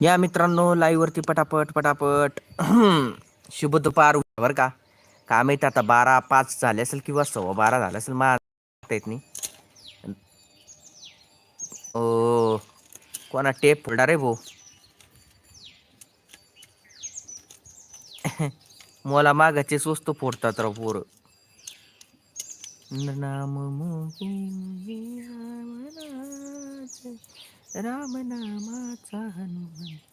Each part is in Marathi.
या मित्रांनो लाईव्ह वरती पटापट पटापट शुभ दुपार बर का. काम माहिती आता बारा पाच झाले असेल किंवा सव्वा बारा झाले असेल मा येत नाही ओ कोणा टेप फोडणार आहे भाऊ? मला मागाचे स्वस्त फोडतात राव पोर. नाम राम रामनामाचा हनुमंत.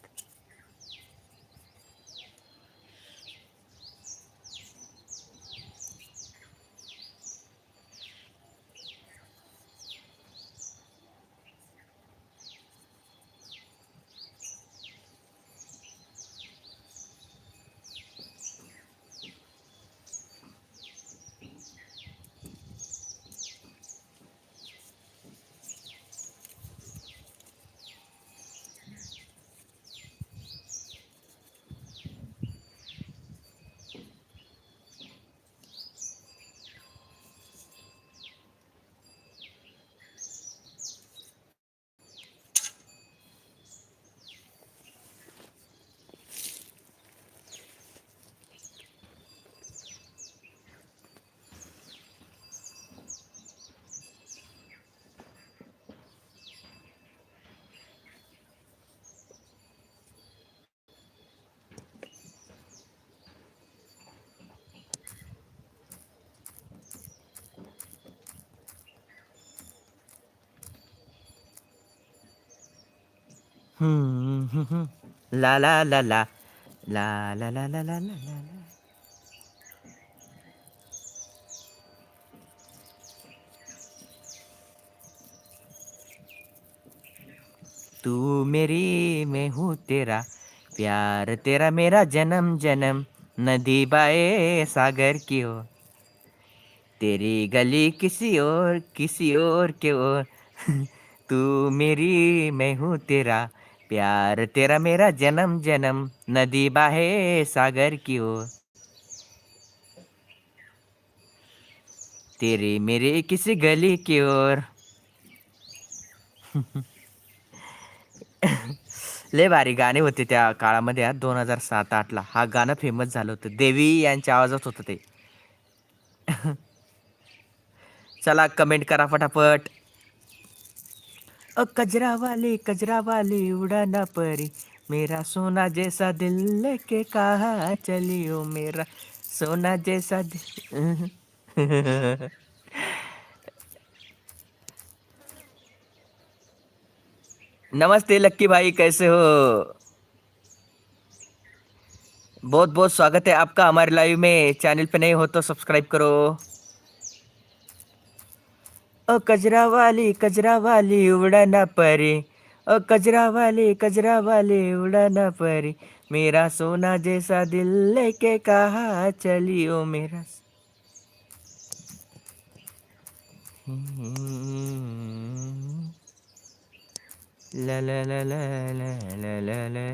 ला ला ला ला ला ला ला ला ला ला ला तू मेरी मैं हूँ तेरा, प्यार तेरा मेरा जन्म जन्म। नदी बाए सागर की ओर। तेरी गली किसी और किसी और के ओर। तू मेरी मैं हूँ तेरा प्यार तेरा मेरा जन्म जन्म। नदी बाहे सागर की ओर तेरी मेरी किसी गली की ओर। लय भारी गाणे होते त्या काळामध्ये दोन हजार सात आठला हा गाणं फेमस झालं होतं. देवी यांच्या आवाजात होतं ते. चला कमेंट करा फटाफट. अ, कजरा वाली कजरा वाली उड़ाना परी। मेरा सोना जैसा दिल लेके कहा चली ओ मेरा सोना जैसा नमस्ते लक्की भाई, कैसे हो? बहुत बहुत स्वागत है आपका हमारे लाइव में। चैनल पे नहीं हो तो सब्सक्राइब करो। ओ कजरावाली कजरावाली उड़ाना परी. ओ कजरावाली कजरावाली उड़ाना परी. मेरा सोना जैसा दिल लेके कहा चली ओ मेरा ला ला ला ला ला ला ला ला.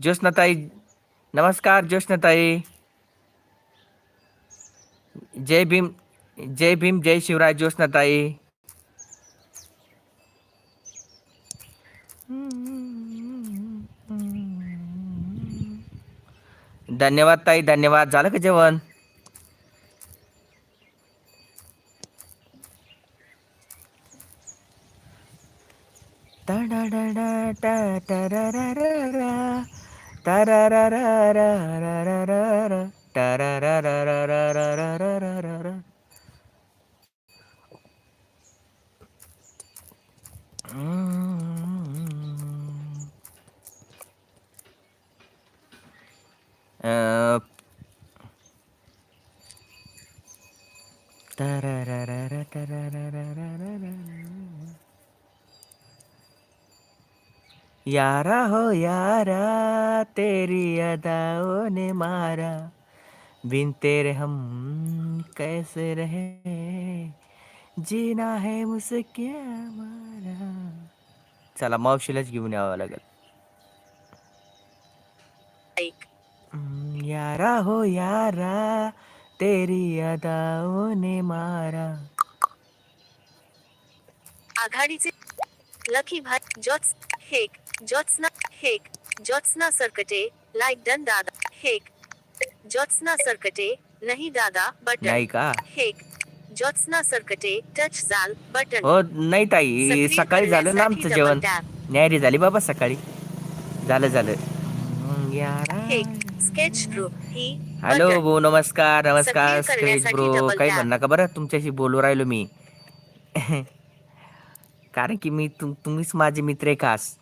ज्योत्स्नाताई नमस्कार ज्योत्स्नाताई. जय भीम जय भीम जय शिवराय ज्योत्स्नाताई. धन्यवाद ताई धन्यवाद. झालं का जेवण? da da da. यारा हो यारा तेरी अदाओं ने मारा बिन तेरे हम कैसे रहे? जीना है मुझसे क्या मारा चला मावशीलाच घेऊन यावं लागेल. यारा हो यारा तेरी अदाओं ने मारा आघाडीचे लकी भाई जॉट्स हेक जॉट्सना हेक जॉट्सना सरकटे लाईक डन दादा हेक जॉट्सना सरकटे नाही दादा बटन नाही का हेक जॉट्सना सरकटे टच जाल बटन हो नाही ताई सक्रिय सकाळी झालं ना करण्यासाठी आमचं double जेवण. tap. न्यारी झाली बाबा सकाळी. झालं झालं. यारा. हेक स्केच ग्रुप ही हॅलो बटन. भाऊ नमस्कार नमस्कार. सक्रिय स्क्रेच करण्यासाठी ब्रो double काही tap. म्हणू नका बरं तुमच्याशी बोलू राहिलो मी. कारण की मी तुम तुम्हीच माझे मित्र आहे खास.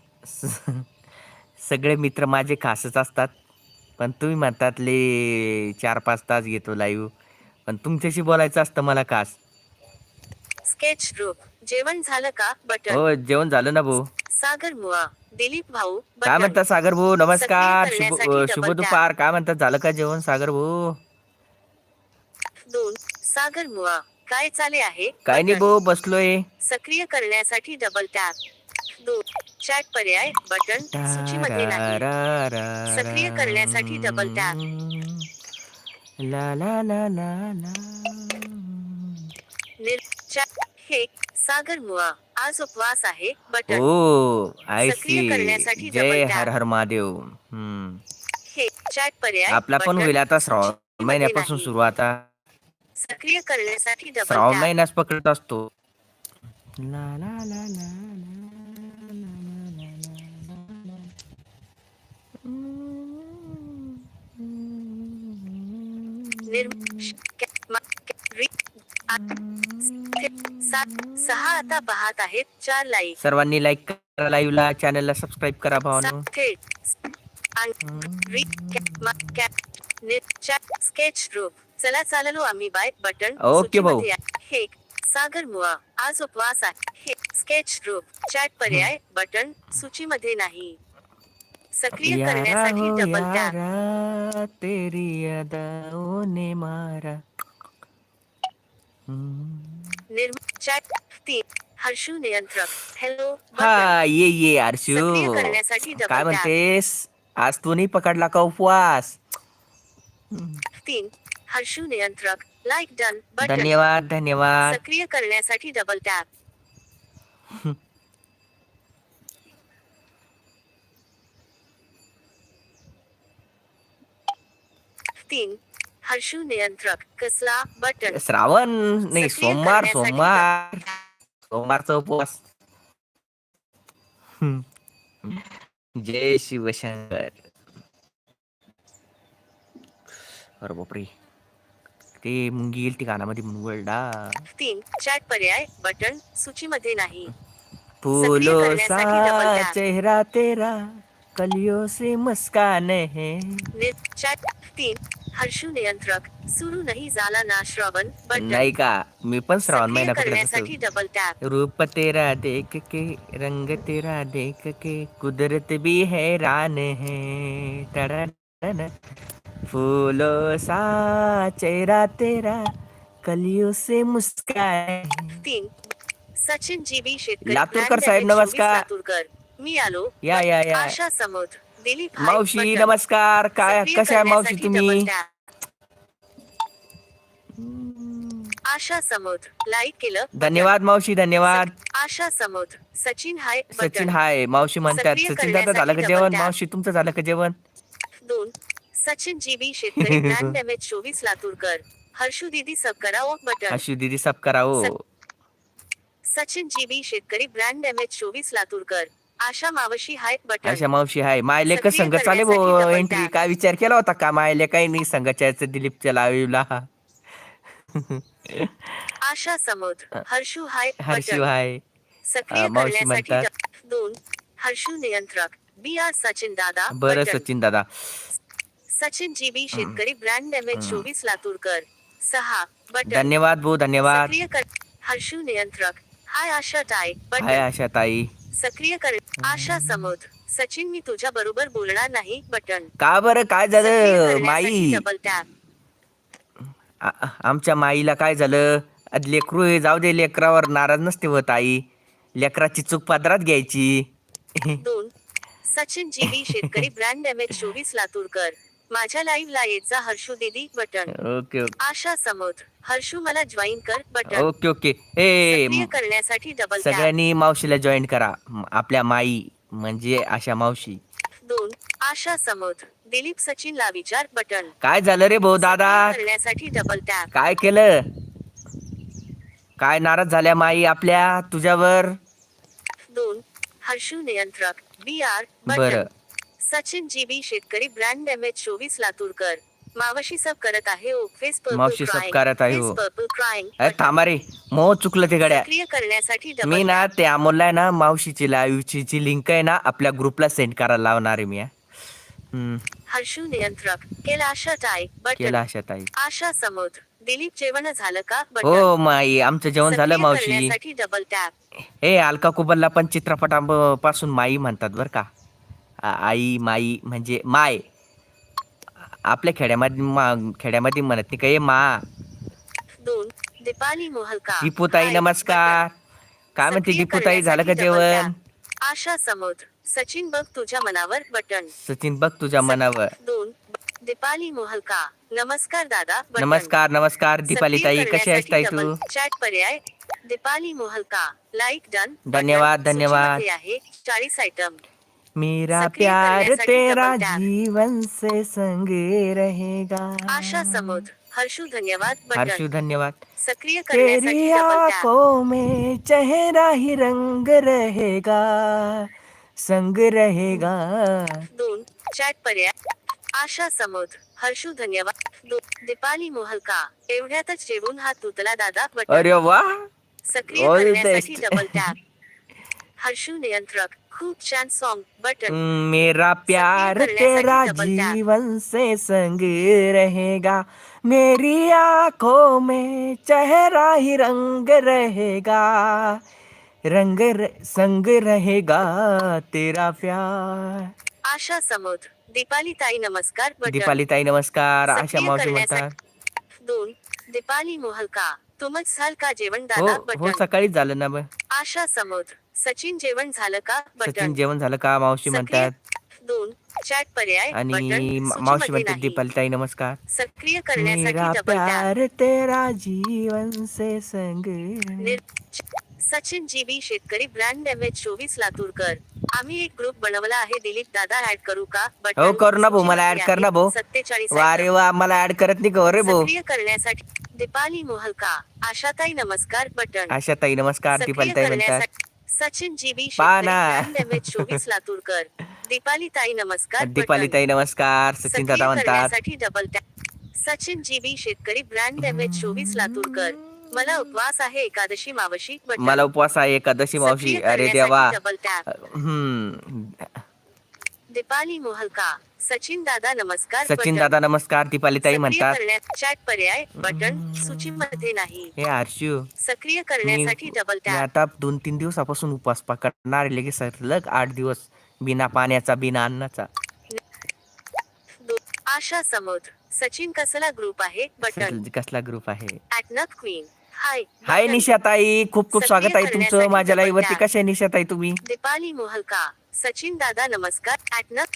सगळे मित्र माझे खासच असतात. पण तुम्ही म्हणतात ले चार पाच तास घेतो लाईव्ह पण तुमच्याशी बोलायचं असतं मला खास. स्केच ग्रुप जेवण झालं का बटन? हो जेवण झालं ना भाऊ. सागर मुआ दिलीप भाऊ काय म्हणतात सागर भाऊ? नमस्कार. सक्रिय शुभ करण्यासाठी शुभ double दुपार. काय म्हणतात झालं का जेवण सागर भाऊ? दोन. सागर मुआ काय चाले आहे? काय नाही बटन. भाऊ बसलोय. सक्रिय करण्यासाठी डबल टॅप चॅट पर्याय बटन सूचीमध्ये नाही सक्रिय करण्यासाठी double tap. ला ला ला ला ला हे सागर मुआ आज उपवास आहे बटन ओ आय सक्रिय सी करण्यासाठी जय double tap. हर हर महादेव हम्म. हे चॅट पर्याय आपला पण बटन. होईल आता श्रावण महिन्यापासून. सुरू आता सक्रिय करण्यासाठी डबल श्रावण टॅप महिन्यास पकडत असतो ला ला ला ला सहा आता पाहत आहेत चार लाईक सर्वांनी लाईक करा लाईव्हला चॅनलला सबस्क्राईब करा भावानो. स्केच ग्रुप चला चाललो आम्ही बाय बटन. ओके भाऊ. हे सागर मुआ. आज उपवास आहे. स्केच ग्रुप चॅट पर्याय बटन सूचीमध्ये नाही. सक्रिय करण्यासाठी हो डबल टॅप यारा तेरी अदाओं ने मारा हर्षू नियंत्रक. हॅलो हा ये ये double काय. म्हणतेस? आज तू नाही पकडला का उपवास? तीन हर्षू नियंत्रक. लाईक डन धन्यवाद धन्यवाद. सक्रिय करण्यासाठी डबल टॅप तीन. हर्षू नियंत्रक कसला बटन? श्रावण नाही सक्रिय सोमवार करण्यासाठी सोमवार. सोमवारचा उपवास. हम्म. जय शिवशंकर अरे बापरे. ते मुंगी गेली ती कानामध्ये म्हणून वळडा तीन. चॅट पर्याय बटन सूचीमध्ये नाही. फूलों करण्यासाठी double सा tap. चेहरा तेरा कलियों से मुस्कान है. नि- चॅट तीन. हर्षू नियंत्रक सुरू नाही झाला ना श्रवण नाही का मी पण श्रावण सक्रिय महिना पकडत करण्यासाठी असतो डबल टॅप रूप तेरा देख के रंग तेरा देख के कुदरत भी हैरान है। फूलों सा चेहरा तेरा कलियों से मुस्कान तीन सचिन जीबी शेतकरी लातूरकर साहेब, नमस्कार. लातूरकर मी आलो या या या। आशा समुद्र। मावशी. नमस्कार. काय कशा आहे मावशी तुम्ही. आशा समुद्र लाईक केलं. धन्यवाद मावशी धन्यवाद. आशा समुद्र सचिन हाय सचिन हाय मावशी म्हणतात. सचिन दादा झालं का जेवण. मावशी तुमचं झालं का जेवण? दोन. सचिन जीबी शेतकरी ब्रँड डॅमेज चोवीस लातूरकर. हर्षू दिदी सब करा ओ बटन. आशु दीदी सब करा हो सचिन जीबी शेतकरी ब्रँड डॅमेज चोवीस लातूरकर. आशा मावशी हाय बटन. अशा मावशी हाय. मायले का सक्रिय संघ चाले भो करण्यासाठी double एंट्री. काय विचार केला होता का? मायले काही नाही संघाच्या याचं दिलीपच्या लाईव्हला. आशा समुद्र Harshu hi Harshu button hi. सक्रिय अं, मावशी करण्यासाठी म्हणतात. दोन. हर्षू नियंत्रक. बी आर सचिन दादा बरं बटन. सचिन दादा. सचिन जीबी शेतकरी ब्रँड डॅमेज चोवीस लातूरकर. सहा बटन. धन्यवाद भाऊ धन्यवाद. सक्रिय कर हर्षू नियंत्रक. हाय आशा टाय हाय बटन आशा ताई. सक्रिय कर. आशा समुद्र सचिन मी तुझ्या बरोबर बोलणार नाही बटन. का बरं? काय झालं? माई. डबल टॅप आ- आ- आमच्या माईला काय झालं? आज लेकरू आहे, जाऊ दे लेकरावर नाराज नसते होत आई. लेकराची चूक पदरात घ्यायची. दोन. सचिन जीबी शेतकरी ब्रँड डॅमेज चोवीस लातूरकर. माझ्या लाईव्ह ला येत जा हर्षू दीदी बटन. Okay okay. आशा समोर. हर्षू मला जॉईन कर बटन. Okay okay. ए सक्रिय करण्यासाठी डबल टॅप सगळ्यांनी मावशीला जॉईन करा. म- आपल्या माई म्हणजे अशा मावशी. दोन आशा समोर. दिलीप सचिन ला विचार बटन. काय झालं रे भाऊ दादा? सक्रिय करण्यासाठी डबल टॅप काय केलं? काय नाराज झाल्या माई आपल्या तुझ्यावर? दोन हर्षू नियंत्रक. बी आर बर. बटन सचिन जीबी शेतकरी ब्रँड एम एच चोवीस लातूरकर. मावशी सब करत आहे ओ फेस पर्पल मावशी सब करत आहे, हो. क्राईंग अरे थांबा रे मो चुकलं ते गड्या. सक्रिय करण्यासाठी मी ना ते अमोलला आहे ना मावशीची लाईव्हची जी लिंक आहे ना आपल्या ग्रुपला सेंड करायला लावणार आहे मी हा. हम्म, हर्षू नियंत्रक. केला आशा टाय बटन. केलं आशा ताई. आशा समोर. दिलीप जेवण झालं का? बटन. हो माई आमचं जेवण झालं सक्रिय मावशी. करण्यासाठी डबल टॅप ए अलका कुबलला पण चित्रपटापासून माई म्हणतात बर का. आई माई म्हणजे माय. आपल्या खेड्यामध्ये मा- खेड्यामध्ये म्हणत नाही का ए मा. दोन दीपाली मोहलका दीपूताई नमस्कार. काय म्हणते सक्रिय दीपूताई झालं का करण्यासाठी जेवण. आशा समोर. सचिन बघ तुझ्या मनावर बटन. सचिन बघ तुझ्या मनावर. दोन दीपाली मोहलका नमस्कार दादा बटन. नमस्कार नमस्कार दीपाली ताई सक्रिय कशी आहेस ताई तू? चॅट पर्याय दीपाली मोहलका लाईक डन. धन्यवाद, धन्यवाद. आहे चाळीस आयटम मेरा प्यार तेरा जीवन से संग रहेगा। आशा समोर हर्षू धन्यवाद हर्षू धन्यवाद। सक्रिय तेरी आँखों में चेहरा ही रंग रहेगा संग रहेगा। दोन चॅट पर्याय आशा समोर हर्षू धन्यवाद। दीपाली मोहलका एवढ्यातच जेवून हा तुतला दादा अरे वा सक्रिय करण्यासाठी डबल टॅप हर्षू नियंत्रक खूप छान सॉन्ग बटन. मेरा प्यार तेरा. जीवन से संग रहेगा मेरी आंखों में चेहरा ही रंग रहेगा रंग र- संग रहेगा तेरा प्यार। आशा समोर दीपाली ताई नमस्कार बटन. दीपाली ताई नमस्कार आशा सक्रिय मावशी करण्यासाठी- दोन दीपाली मोहलका तुमच झाल का जेवण हो दादा हो बटन. सकाळीच झालं ना ब आशा समोर सचिन जेवण झालं का सचिन जेवण झालं का? मावशी म्हणतात. दोन चॅट पर्याय आणि मावशी म्हणते नाही. दीपाली ताई नमस्कार. सक्रिय करण्यासाठी प्यार तेरा जीवन से संग. सचिन जीबी शेतकरी ब्रँड एम एच चोवीस लातूरकर आम्ही एक ग्रुप बनवला आहे दिलीप दादा ऍड करू का? हो, करू ना भाऊ, मला add कर ना भाऊ. सत्तेचाळीस वा रे वा मला ऍड करत नाही का? रे भाऊ. सक्रिय करण्यासाठी दीपाली मोहलका आशाताई नमस्कार बटन. आशा ताई नमस्कार दीपाली ताई म्हणतात. सचिन जीबी चोवीस लातूरकर. दीपाली ताई नमस्कार दीपाली. ताई नमस्कार सचिन दादा म्हणतात. डबल सचिन जीबी शेतकरी ब्रँड एच चोवीस लातूरकर. मला उपवास आहे एकादशी मावशी. मला उपवास आहे एकादशी मावशी. अरे देवा. डबल टॅप हम्म. दीपाली मोहलका सचिन दादा नमस्कार सचिन. दादा नमस्कार दीपाली ताई सक्रिय म्हणतात. चॅट पर्याय बटन सूचीमध्ये नाही. हे हर्षू सक्रिय करण्यासाठी डबल मी टॅप आता दोन तीन दिवसापासून उपवास पकडणार लगेच सलग आठ दिवस बिना पाण्याचा बिना अन्नाचा. आशा समोर सचिन कसला ग्रुप आहे बटन? कसला ग्रुप आहे? ऍटनप क्वीन हाय हाय. निशाताई. खूप खूप स्वागत आहे तुमचं. माझ्या लाईव्ह वरती आहे निशाताई तुम्ही? दीपाली मोहलका सचिन दादा नमस्कार.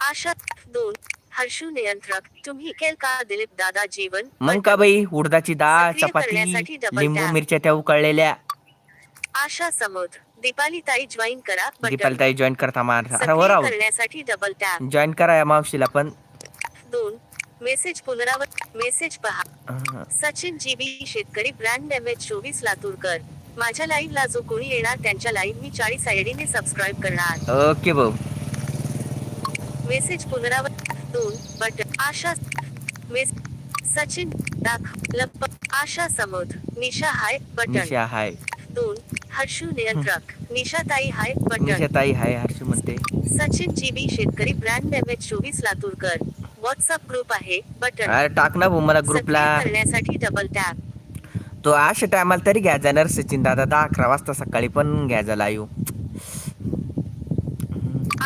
आशा दोन. हर्षू नियंत्रक. तुम्ही केल का दिलीप दादा जीवन? मग का बाई उडदाची डाळ सक्रिय चपाती करण्यासाठी double लिंबू tap. मिरच्या त्या उकळलेल्या. आशा समोर. दीपाली ताई जॉईन करा. दीपाली बटन ताई जॉईन करता मार. अरे सक्रिय हो राहू करण्यासाठी डबल टॅप जॉईन करा या मावशीला पण. दोन. मेसेज पुनरावृत्त मेसेज पहा. अहं. सचिन जीबी शेतकरी ब्रँड एम एच चोवीस लातूरकर. माझ्या लाईव्ह ला जो कोणी येणार त्यांच्या लाईव्ह मी चाळीस आयडीने सबस्क्राईब करणार. ओके भाऊ. मेसेज पुनरावृत्त दोन बटन आशा मेस सचिन दाख लप आशा समोर निशा हाय बटन. निशा हाय. दोन हर्षू नियंत्रक निशा ताई हाय बटन. निशाताई हाय हर्षू म्हणते. सचिन जीबी शेतकरी ब्रँड एच चोवीस लातूरकर. व्हॉट्सअप ग्रुप आहे बटन. अरे टाक ना भाऊ मला ग्रुपला सक्रिय करण्यासाठी डबल टॅप तो अशा टायमाला तरी घ्या जाणार सचिन दादा. दहा अकरा वाजता सकाळी पण घ्या जा लाईव्ह.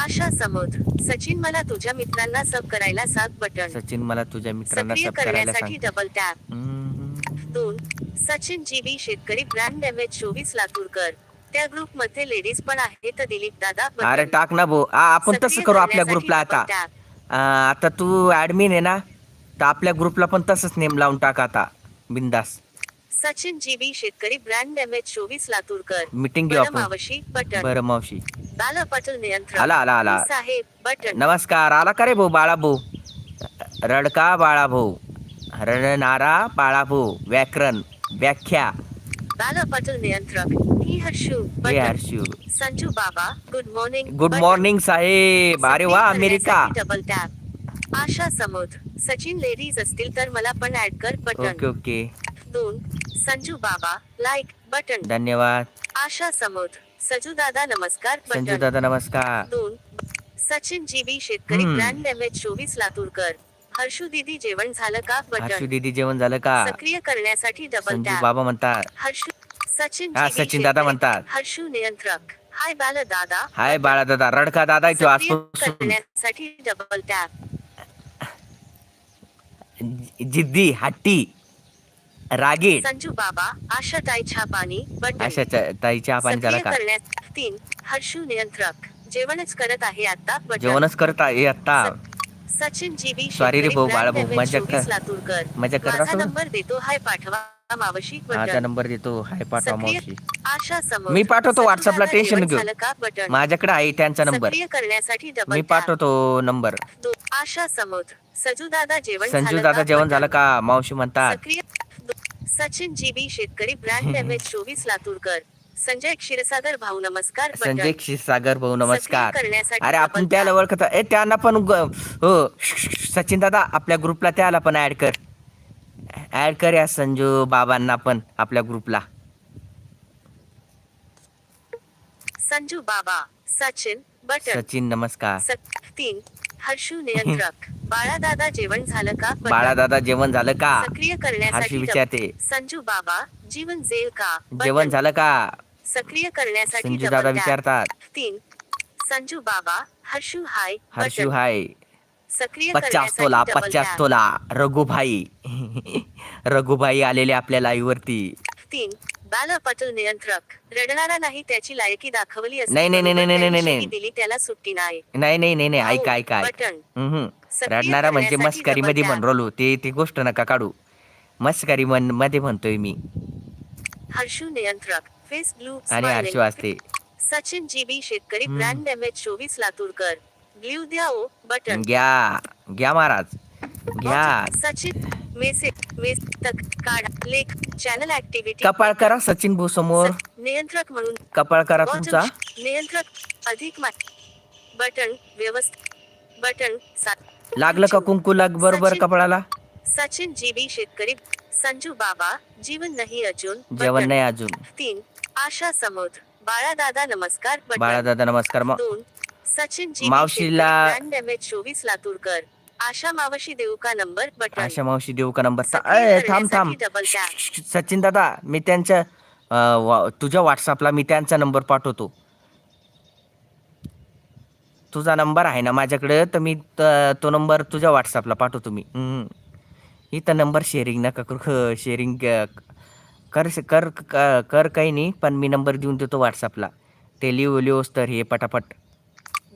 आशा समोर. सचिन मला तुझ्या मित्रांना सब करायला सांग बटन. सचिन मला तुझ्या मित्रांना सक्रिय सब करायला करण्यासाठी सांग. डबल टॅप हम्म. दोन सचिन जीबी शेतकरी ब्रँड एम एच चोवीस लातूरकर त्या ग्रुपमध्ये लेडीज पण आहेत दिलीप दादा अरे टाक ना भाऊ. आ, आपण तसं करू आपल्या ग्रुपला आता. आ, आता तू ऍडमिन आहे ना तर आपल्या ग्रुपला पण तसंच नेम लावून टाका आता. बिंदास. सचिन जीबी शेतकरी ब्रँड एम एच चोवीस लातूरकर. मीटिंग घेऊ आपण. मावशी बटन. बरं मावशी. बाला पटल नियंत्रण. आला आला आला. साहेब बटन. नमस्कार. आला का रे भाऊ बाळा भाऊ रडका बाळा भाऊ रडणारा बाळा भाऊ व्याकरण व्याख्या. बाला पटल नियंत्रक. ही हर्षू हे बटन हर्षू. संजू बाबा गुड मॉर्निंग गुड मॉर्निंग साहेब. अरे वा अमेरिका. डबल टॅप आशा समोर. सचिन लेडीज असतील तर मला पण ऍड कर ओके बटन ओके. दोन संजू बाबा लाईक बटन धन्यवाद. आशा समोर सजू दादा नमस्कार संजू दादा नमस्कार. दोन सचिन जीबी शेतकरी हम्म. ब्रँड एम एच चोवीस लातूरकर. हर्षू दीदी जेवण झालं का हर्षू बटन दीदी जेवण झालं का? सक्रिय करण्यासाठी डबल संजू टॅप बाबा म्हणतात. हर्षू सचिन हा जीबी सचिन दादा शेतकरी. म्हणतात. हर्षू नियंत्रक. हाय बाल दादा. हाय बाळा दादा रडका दादा तो सक्रिय आजपासून करण्यासाठी डबल टॅप जिद्दी हट्टी. रागीट संजू बाबा आशा ताई छापानी बटन अशा च- ताईच्या आपण सक्रिय का करण्यात तीन हर्षू नियंत्रक. जेवणच करत आहे आता बटन. जेवणच करता ये आता. सचिन जीबी Sorry रे भाऊ, बाळा भाऊ, मजा कर. 24 लातूरकर. मजा करत माझा. नंबर देतो हाय पाठवा मावशी माझा बटन नंबर देतो हाय पाठवा सक्रिय मावशी. आशा समोर. मी पाठवतो सचिन WhatsApp ला, दादा tension जेवण घेऊ. झालं का बटन? माझ्याकडे आहे त्यांचा नंबर. सक्रिय करण्यासाठी डबल मी पाठवतो नंबर. दो- आशा समोर. सजू दादा जेवण संजू झालं दादा का? जेवण बटन. झालं का मावशी म्हणतात. सक्रिय सचिन जीबी शेतकरी ब्रँड एम एच चोवीस लातूरकर. संजय क्षीरसागर भाऊ नमस्कार. संजय क्षीरसागर भाऊ नमस्कार. अरे आपण त्याला. ओळखत ए त्यांना पण हो. सचिन दादा आपल्या ग्रुपला त्याला पण ऍड कर. ऍड कर या संजू बाबांना पण आपल्या ग्रुपला. संजू बाबा सचिन बटन. सचिन नमस्कार. तीन हर्षू नियंत्रक. बाळा दादा जेवण झालं का? बटन. बाळा दादा जेवण झालं का? सक्रिय हर्षी करण्यासाठी विचारते. संजू बाबा जीवन जेल का. जेवण झालं का? सक्रिय करण्यासाठी संजू दादा. विचारतात. तीन. संजू बाबा Harshu hi Harshu button. Hi. सक्रिय पचास करण्यासाठी तोला डबल पचास. तोला. रघुभाई. रघुभाई आलेले आपल्या लाईव्ह वरती. तीन. बाला पटल नियंत्रक. रडणारा नाही त्याची लायकी दाखवली असती नाही, नाही, नाही, नाही, नाही, दिली त्याला सुट्टी नाही. नाही नाही नाही नाही ऐक ऐक ऐक. बटन. हम्म. सक्रिय रडणारा म्हणजे करण्यासाठी मस्करी मध्ये tap. म्हण रोलो ते ती गोष्ट नका काढू. मस्करी मनमध्ये म्हणतोय मी. हर्षू नियंत्रक फेस ब्लू आणि हर्षू असते. सचिन जीबी शेतकरी हम्म. ब्रँड एच चोवीस लातूरकर. ब्ल्यू द्या ओ बटन. घ्या घ्या महाराज. घ्या. सचिन मेसेज मेस तक काढा लेख चॅनल ऍक्टिव्हिटी कपाळ करा सचिन भाऊ समोर नियंत्रक म्हणून. कपाळ करा तुमचा. नियंत्रक अधिक मा बटन व्यवस्थित बटन सात. लागलं का कुंकू लाग बरोबर. कपाळाला? सचिन जीबी शेतकरी संजू बाबा जीवन नाही अजून जेवण. नाही अजून. तीन आशा समोर. बाळा दादा नमस्कार बाळा दादा नमस्कार दोन सचिन जी मावशीला- चोवीस लातूरकर. आशा मावशी देऊ का नंबर? बटन. आशा मावशी देऊ का नंबर? सक्रिय ए थांब थांब. करण्यासाठी. सचिन दादा मी त्यांच्या अं, वा- तुझ्या व्हॉट्सअपला मी त्यांचा नंबर पाठवतो. तुझा नंबर आहे ना माझ्याकडे तर मी त- तो नंबर तुझ्या व्हॉट्सअपला पाठवतो मी. हम्म. इथं नंबर शेअरिंग नका करू. शेअरिंग कर कर कर काही नाही पण मी नंबर देऊन देतो व्हॉट्सअपला ते लिहू लिहूस तर हे पटापट.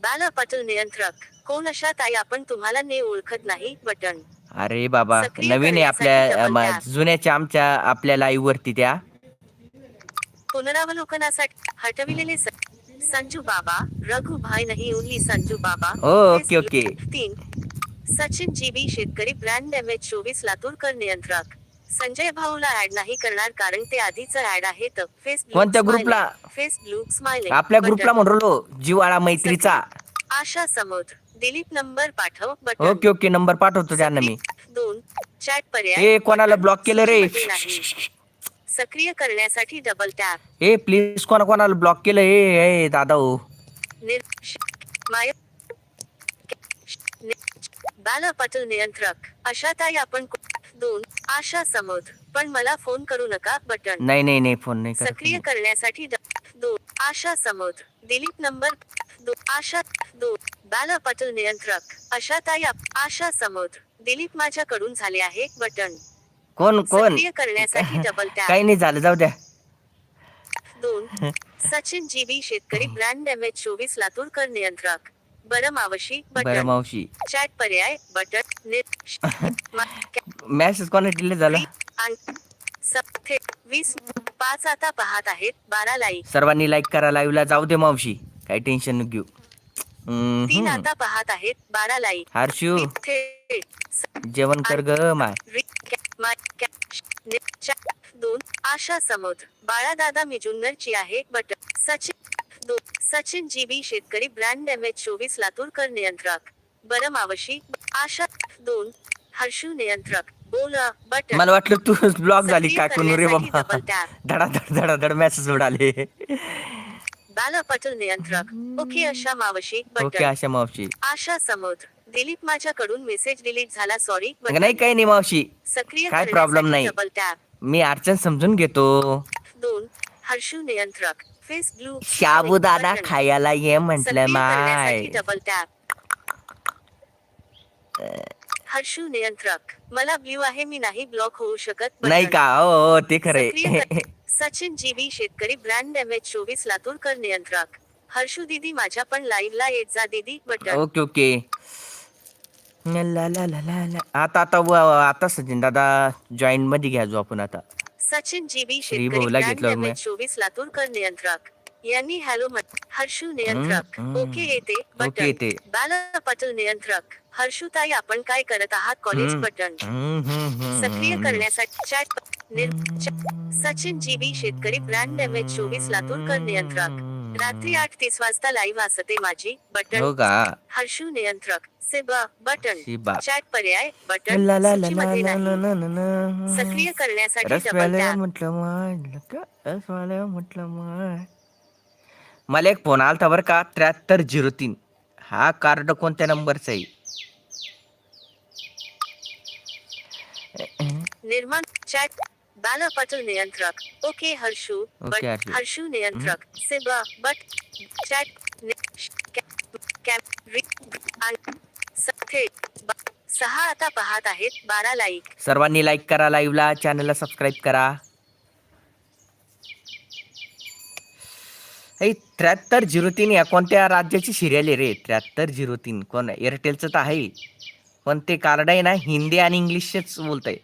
बाला पटल नियंत्रक. कोण अशा ताई आपण तुम्हाला ने ओळखत नाही बटन. अरे बाबा सक्रिय नवीन आहे आपल्या करण्यासाठी अं, double म- tap. जुन्याच्या आमच्या आपल्या लाईव्ह वरती त्या. पुनरावलोकनासाठी हटविलेले स- संजू बाबा रघु भाई नाही ओनली संजू बाबा. ओ, ओके, ओके. तीन सचिन जीबी शेतकरी ब्रँड एम एच चोवीस लातूरकर नियंत्रक. संजय भाऊला ऍड नाही करणार कारण ते आधीच ऍड आहे तर फेस कोणत्या ग्रुपला? फेस ब्लू स्माइलिंग आपल्या ग्रुपला म्हणलो जिवाळा मैत्रीचा. आशा समोर. दिलीप नंबर पाठव बटन ओके ओके नंबर पाठवतो त्यांना मी. दोन चॅट पर्याय. ए कोणाला ब्लॉक केलं रे. सक्रिय करण्यासाठी डबल टॅप ए प्लीज कोणा कोणाला ब्लॉक केलं? ए ए दादा माय बाला पटल नियंत्रक. अशा ताई आपण दोन आशा समोर. पण मला फोन करू नका बटन. नाही नाही नाही फोन नाही सक्रिय करण्यासाठी दोन आशा समोर. दिलीप नंबर दोन आशा दोन बाला पटल नियंत्रक. अशा ताई आशा समोर. दिलीप माझ्याकडून झाले आहे बटन. कोण कोण? सक्रिय करण्यासाठी डबल टॅप काही नाही झालं जाऊ द्या. दोन सचिन जीबी शेतकरी ब्रँड एम एच चोवीस लातूरकर नियंत्रक. बरं मावशी बरं बटन मावशी. चॅट पर्याय बटन. मॅसेज कोणा डिलीट झाला? वीस पाच आता पाहत आहेत बारा लाईक सर्वांनी लाईक करा लाईव्हला जाऊ दे मावशी. काही टेन्शन नको घेऊ. तीन. आता पाहत आहेत बारा लाईक हर्षू. जेवण कर ग माय. ने- दोन आशा समुद्र बाळा दादा मी जुन्नरची आहे बटन सचिन दोन सचिन जीबी शेतकरी ब्रँड एम एच चोवीस लातूरकर नियंत्रक. बरं मावशी आशा दोन हर्षू नियंत्रक. मला वाटलं तू ब्लॉक झाली काय करून रे बाबा. धडाधड धडाधड मेसेज उडाले बाला पटल नियंत्रक. ओके आशा मावशी ओके आशा मावशी. आशा समुद्र दिलीप माझ्याकडून मेसेज डिलीट झाला सॉरी नाही काही नाही मावशी. सक्रिय काय problem नाही. मी अडचण समजून घेतो. दोन हर्षू नियंत्रक. फेस ब्लू शाबू दादा. खायला ये म्हंटल माय. डबल टॅप हर्षू नियंत्रक. मला ब्ल्यू आहे मी नाही ब्लॉक होऊ शकत. नाही का? हो हो, ते कर- सचिन जीबी शेतकरी ब्रँड एम एच चोवीस लातूरकर नियंत्रक. हर्षू दीदी माझ्या पण लाईव्ह ला येत जा दीदी बटन. Okay okay. ला ला ला ला ला. आता आता व- आता सचिन दादा जॉईन मध्ये घ्या जो आपण आता. सचिन जीबी शेतकरी भाऊला ब्रँड घेतलं एम मी. एच चोवीस लातूरकर नियंत्रक. यांनी हॅलो म्हट हर्षू नियंत्रक. ओके येते बटन. येते. बाला पटेल नियंत्रक. हर्षू ताई आपण काय करत आहात? कॉलेज. बटन. सक्रिय. करण्यासाठी चॅट सचिन जीबी शेतकरी ब्रँड एम एच चोवीस लातूरकर नियंत्रक. रात्री आठ तीस वाजता लाईव्ह असते माझी. हो बटन का? हर्षू नियंत्रक. सेबा बटन. चॅट पर्याय बटन. सूचीमध्ये नाही. सक्रिय करण्यासाठी डबल टॅप म्हटलं म्हटलं मला एक फोन आलता बरं का त्र्याहत्तर झिरो तीन. हा कार्ड कोणत्या नंबरचा आहे? निर्माण चॅट बाला पटेल नियंत्रक. Okay Harshu but Harshu. Harshu नियंत्रक. सेबा बट चॅट नि- कॅ- कॅ- रि- आण- स- थेट ब- सहा आता पाहत आहेत बारा लाईक. सर्वांनी लाईक करा लाईव्हला चॅनलला सबस्क्राईब करा. त्र्याहत्तर झिरो तीन या कोणत्या राज्याची सिरियल आहे रे? त्र्याहत्तर झिरो तीन कोण? एअरटेलचं तर आहे. पण ते कार्ड आहे ना हिंदी आणि इंग्लिशच बोलतंय.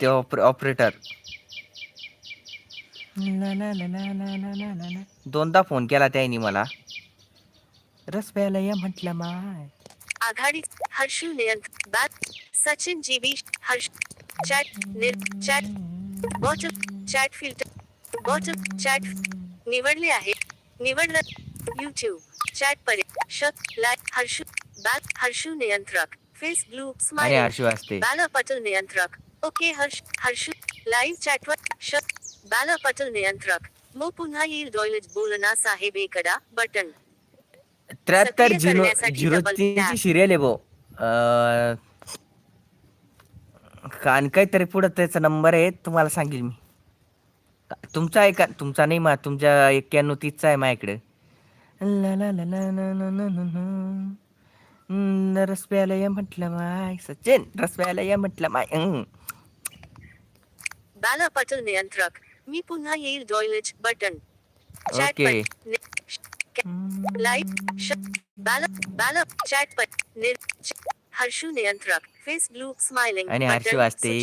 ते ऑपरेटर दोनदा फोन केला त्याने मला. रस प्यायला या म्हटलं माय. आघाडी हर्षू नियंत्र बॅट सचिन जीबी हर्ष चॅट निर chat bottle chat filter bottle chat निवडले आहे. निवडलं युट्यूब चॅट पर्याय शक लाईक हर्षू बॅट हर्षू नियंत्रक. फेस ब्लू स्माइल हर्षू असते. बाला पटेल नियंत्रक. ओके हर्ष हर्षू. लाईव्ह चॅटवर शक बाला पटेल नियंत्रक. मग पुन्हा येईल डॉयलेज बोलना साहेब एकडा बटन त्र्याहत्तर झिरो झिरो तीनची. सिरियल आहे भाऊ आणि काहीतरी पुढं त्याचा नंबर आहे तुम्हाला सांगेल मी. तुमचा ऐका तुमचा नाही मा तुमच्या एक्क्याण्णव तीसचा आहे माझ्याकडे. रस प्यायला या म्हटलं माय सचिन रस प्यायला या म्हटलं माय. बाला नियंत्रक. मी पुन्हा येईल डॉयलेज बटन. ओके. लाइट बाला बाला चॅट पट हर्षू नियंत्रक. फेस ब्लू स्माइलिंग आणि हर्षी वाजते.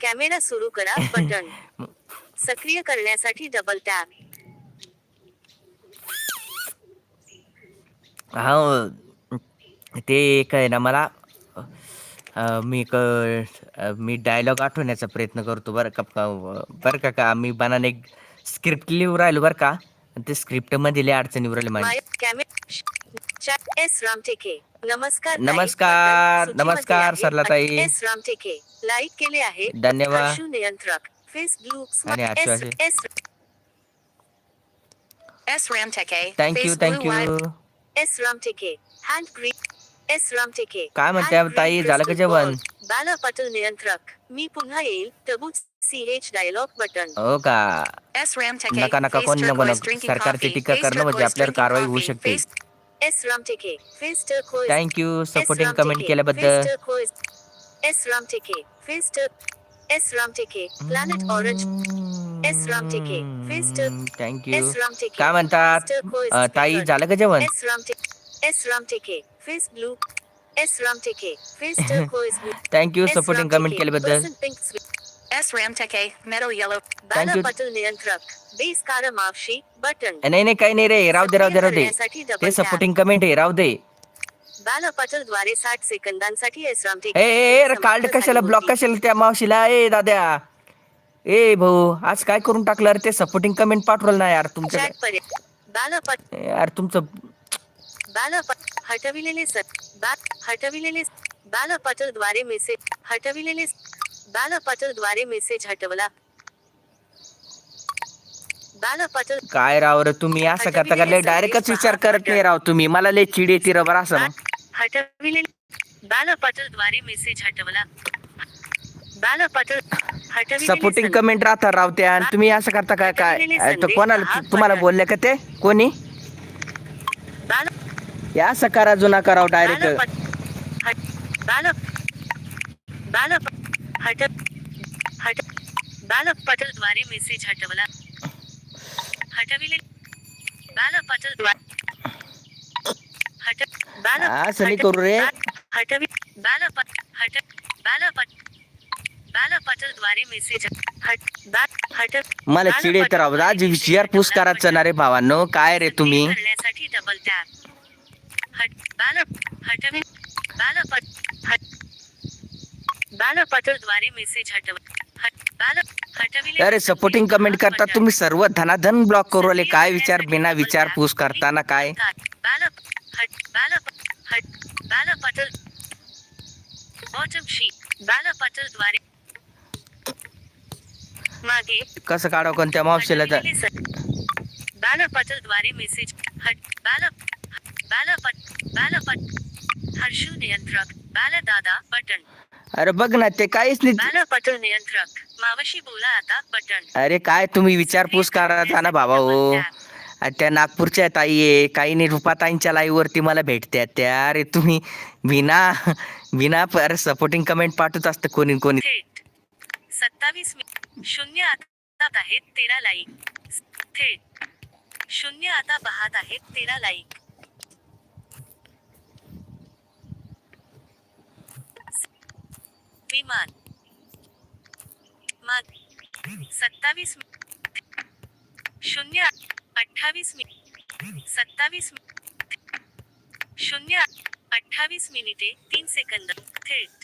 कॅमेरा सुरू करा बटन. सक्रिय करण्यासाठी डबल टॅप हा ते एक आहे ना मला मी क मी डायलॉग आठवण्याचा प्रयत्न करतो बरं का बरं का का मी बनाने स्क्रिप्ट लिहून राहिलो बरं का. ते स्क्रिप्टमध्ये लय अडचणीवर आली माझी एस रामटेके. नमस्कार. नमस्कार, नमस्कार. सरलाताई. एस रामटेके. लाईक केले आहे. धन्यवाद. नियंत्रक. फेस ब्लू आणि S. S S Ramteke. Thank you thank you S Ramteke. Hand grip S Ramteke. काय म्हणते ताई, झालं का जेवण? बाला पटेल नियंत्रक. मी पुन्हा येईल. टबू सी एच डायलॉग बटन हो का? एस रामटेके. नका नका कोण नको सरकारची टीका करणं म्हणजे आपल्यावर कारवाई होऊ शकते. S Ramteke face turquoise thank you S supporting Ramteke, comment केल्याबद्दल face turquoise S Ramteke face टर S Ramteke planet orange S Ramteke फेस्टर thank you S Ramteke काय म्हणतात फेस्टर कोइस अ, ताई फिंगर. झालं का जेवण S Ramteke S Ramteke face blue S Ramteke फेस्टर कोइस blue thank you S supporting comment Ramteke, केल्याबद्दल metal yellow. बाला पटल नियंत्रक बेस कार मावशी बटन नाही नाही काही नाही रे राहू दे राहू दे राहू दे ते. सपोर्टिंग कमेंट आहे राहू दे बाला पटलद्वारे साठ सेकंदांसाठी S A Ramteke A A, card कशाला ब्लॉक. कशाला त्या मावशीला? ए दाद्या. ए भाऊ आज काय करून टाकलं रे ते सपोर्टिंग कमेंट पाठवलं ना यार तुमच्या चॅट पर्यंत बालपट यार तुमचं बालपट हटविलेले सत बात हटविलेले बालपटलद्वारे मेसेज हटविलेले द्वारे मेसेज हटवला. बालपटल काय राव रे तुम्ही? असं करता का लय डायरेक्टच विचार करत नाही राव तुम्ही. मला लय चिड येते रे बरं असं मग. हटविलेले बालपटलद्वारे मेसेज हटवला बालपटल हटविलेले सपोर्टिंग कमेंट राहतात राव त्या. आणि तुम्ही असं करता काय काय कोणाला तुम्हाला बोलले का ते? कोणी? बाल या असं करा जुना कराव डायरेक्ट? बालपट हट बाल बालप हट हटद्वारे मेसेज हटवला. हटविले बालपटलद्वारे हट बाल असं नाही करू रे. हटवी बालपट हट बालपट बालपटलद्वारे मेसेज हट बाल हट मला चिड येते राव आज विचारपूस करायचं ना रे भावांनो काय रे तुम्ही? डबल टॅप हट बाल हटवे बालपट हट बालपटलद्वारे मेसेज हटव हट बाल हटविले अरे सपोर्टिंग कमेंट करता तुम्ही सर्व धनाधन ब्लॉक करू आले काय विचार? बिना विचारपूस करताना काय? बाल बाल कसं काढावं कोणत्या मावशीला तर? बालपटलद्वारे मेसेज हट बाल बालपट बालपट हर्षू नियंत्रक बालदादा बटन अरे बघ ना ते काहीच नाही. बालपटल नियंत्रक. मावशी बोला आता बटन. अरे काय तुम्ही विचारपूस करता ना भावा हो. त्या नागपूरच्या ताई आहे काही नाही रुपाताईंच्या लाईव्ह वरती मला भेटत्या त्या. अरे तुम्ही बिना बिना पर सपोर्टिंग कमेंट पाठवत असतं कोणी कोणी. थेट. सत्तावीस शून्य आता आहेत तेरा लाईक. थेट. शून्य आता पाहत आहेत तेरा लाईक. विमान. माग सत्तावीस शून्य अठ्ठावीस मिनिट सत्तावीस शून्य अठ्ठावीस मिनिटे तीन सेकंद. थेट.